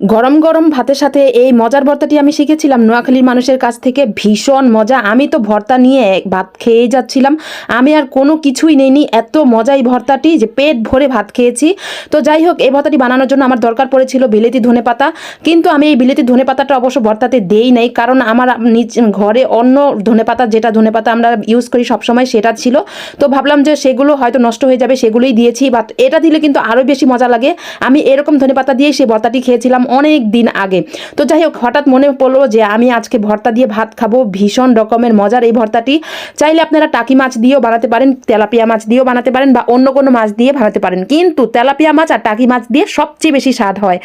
গরম গরম ভাতের সাথে এই মজার ভর্তাটি আমি শিখেছিলাম। নোয়াখালীর মানুষের কাছ থেকে ভীষণ মজা। আমি তো ভর্তা নিয়ে ভাত খেয়েই যাচ্ছিলাম। আমি আর কোনো কিছুই নেইনি। এত মজা এই ভর্তাটি যে পেট ভরে ভাত খেয়েছি। তো যাই হোক, এই ভর্তাটি বানানোর জন্য আমার দরকার পড়েছিল বিলেতি ধনে পাতা। কিন্তু আমি এই বিলেতি ধনে পাতাটা অবশ্য ভর্তাতে দেই নাই। কারণ আমার নিজ ঘরে অন্য ধনে পাতা, যেটা ধনে পাতা আমরা ইউজ করি সবসময়, সেটা ছিল। তো ভাবলাম যে সেগুলো হয়তো নষ্ট হয়ে যাবে, সেগুলোই দিয়েছি। বাট এটা দিলে কিন্তু আরও বেশি মজা লাগে। আমি এরকম ধনে পাতা দিয়ে সেই ভর্তাটি খেয়েছিলাম। অনেক দিন আগে। তো যাই হোক, হঠাৎ মনে পড়ল যে আমি আজকে ভর্তা দিয়ে ভাত খাব, ভীষণ রকমের মজার এই ভর্তাটি। চাইলে আপনারা টাকি মাছ দিয়েও বানাতে পারেন, তেলাপিয়া মাছ দিয়েও বানাতে পারেন বা অন্য কোনো মাছ দিয়ে বানাতে পারেন। কিন্তু তেলাপিয়া মাছ আর টাকি মাছ দিয়ে সবচেয়ে বেশি স্বাদ হয়।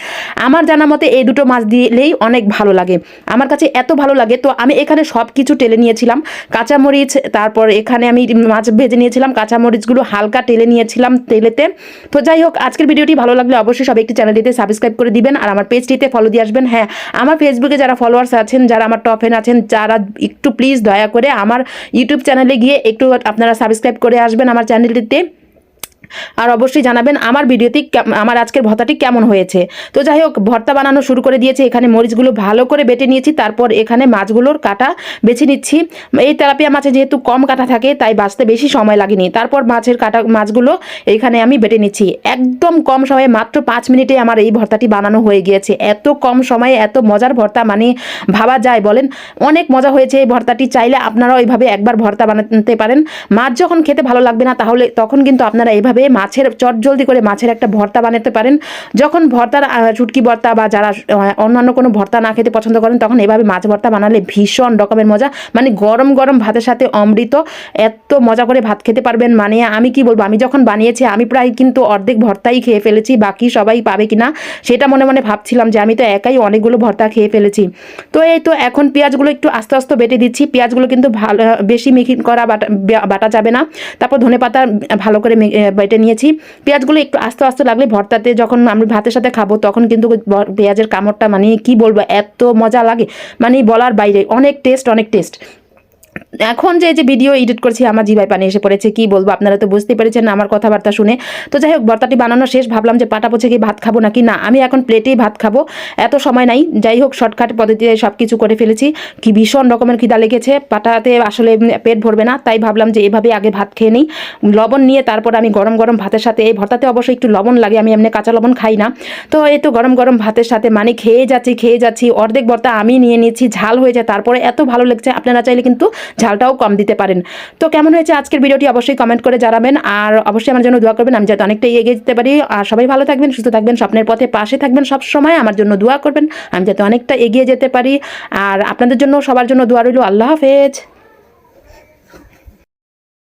আমার জানা মতে এই দুটো মাছ দিলেই অনেক ভালো লাগে। আমার কাছে এত ভালো লাগে, তো আমি এখানে সব কিছু টেলে নিয়েছিলাম। কাঁচামরিচ, তারপর এখানে আমি মাছ ভেজে নিয়েছিলাম, কাঁচামরিচগুলো হালকা টেলে নিয়েছিলাম তেলেতে। তো যাই হোক, আজকের ভিডিওটি ভালো লাগলে অবশ্যই সবাই একটি চ্যানেলটিতে সাবস্ক্রাইব করে দিবেন, আর আমার পেজটিতে ফলো দিয়ে আসবেন। হ্যাঁ আমার ফেসবুকে যারা ফলোয়ার্স আছেন, যারা আমার টপ ফ্যান আছেন, যারা একটু প্লিজ দয়া করে আমার ইউটিউব চ্যানেলে গিয়ে একটু আপনারা সাবস্ক্রাইব করে আসবেন আমার চ্যানেলটিতে আর অবশ্যই জানাবেন আমার ভিডিওটি আমার আজকের ভর্তাটি কেমন হয়েছে। তো যাই হোক, ভর্তা বানানো শুরু করে দিয়েছি। এখানে মরিচগুলো ভালো করে বেটে নিয়েছি। তারপর এখানে মাছগুলোর কাটা বেছে নিচ্ছি। এই তেলাপিয়া মাছে যেহেতু কম কাটা থাকে, তাই বাঁচতে বেশি সময় লাগেনি। তারপর মাছের কাটা, মাছগুলো এইখানে আমি বেটে নিচ্ছি। একদম কম সময়ে, মাত্র পাঁচ মিনিটে আমার এই ভর্তাটি বানানো হয়ে গিয়েছে। এত কম সময়ে, এত মজার ভর্তা মানে ভাবা যায় বলেন। অনেক মজা হয়েছে এই ভর্তাটি। চাইলে আপনারাও এইভাবে একবার ভর্তা বানাতে পারেন। মাছ যখন খেতে ভালো লাগবে না, তাহলে তখন কিন্তু আপনারা এইভাবে মাছের চট জলদি করে মাছের একটা ভর্তা বানাতে পারেন। যখন ভর্তার চুটকি ভর্তা বা যারা অন্যান্য কোনো ভর্তা না খেতে পছন্দ করেন, তখন এভাবে মাছ ভর্তা বানালে ভীষণ রকমের মজা। মানে গরম গরম ভাতের সাথে অমৃত, এত মজা করে ভাত খেতে পারবেন। মানে আমি কি বলব, আমি যখন বানিয়েছি, আমি প্রায় কিন্তু অর্ধেক ভর্তাই খেয়ে ফেলেছি, বাকি সবাই পাবে কিনা সেটা মনে মনে ভাবছিলাম যে আমি তো একাই অনেকগুলো ভর্তা খেয়ে ফেলেছি। তো এই তো এখন পেঁয়াজগুলো একটু আস্তে আস্তে বেটে দিচ্ছি। পেঁয়াজগুলো কিন্তু ভালো, বেশি মিহি করা বাটা বাটা যাবে না। তারপর ধনে পাতা ভালো করে বেটে নিয়েছি। পেঁয়াজগুলো একটু আস্তে আস্তে লাগলে ভর্তাতে যখন আমি ভাতের সাথে খাব, তখন কিন্তু পেঁয়াজের কামড়টা মানে কি বলব, এত মজা লাগে। মানে বলার বাইরে, অনেক টেস্ট অনেক টেস্ট এখন যে যে ভিডিও এডিট করছি, আমার জিভায় পানি এসে পড়েছে, কি বলব, আপনারা তো বুঝতে পেরেছেন আমার কথাবার্তা শুনে। তো যাই হোক ভর্তাটি বানানো শেষ, ভাবলাম যে পাটা পচে কি ভাত খাব নাকি? না, আমি এখন প্লেটেই ভাত খাব, এত সময় নাই। যাই হোক শর্টকাট পদ্ধতিতে সব কিছু করে ফেলেছি। কি ভীষণ রকমের খিদা লেগেছে, পাটাতে আসলে পেট ভরবে না, তাই ভাবলাম যে এভাবে আগে ভাত খেয়ে নিই। লবণ নিয়ে তারপর আমি গরম গরম ভাতের সাথে, এই ভর্তাতে অবশ্যই একটু লবণ লাগে, আমি এমনি কাঁচা লবণ খাই না। তো এই তো গরম গরম ভাতের সাথে মানে খেয়ে যাচ্ছি খেয়ে যাচ্ছি, অর্ধেক ভর্তা আমি নিয়ে নিয়েছি, ঝাল হয়ে যায় তারপরে এত ভালো লাগছে, আপনারা চাইলে কিন্তু ঝালটাও কম দিতে পারেন। তো কেমন হয়েছে আজকের ভিডিওটি অবশ্যই কমেন্ট করে জানাবেন। আর অবশ্যই আমার জন্য দোয়া করবেন, আমি যাতে অনেকটাই এগিয়ে যেতে পারি। আর সবাই ভালো থাকবেন, সুস্থ থাকবেন, স্বপ্নের পথে পাশে থাকবেন সব সময় আমার জন্য দোয়া করবেন, আমি যাতে অনেকটা এগিয়ে যেতে পারি। আর আপনাদের জন্য সবার জন্য দোয়া রইল। আল্লাহ হাফেজ।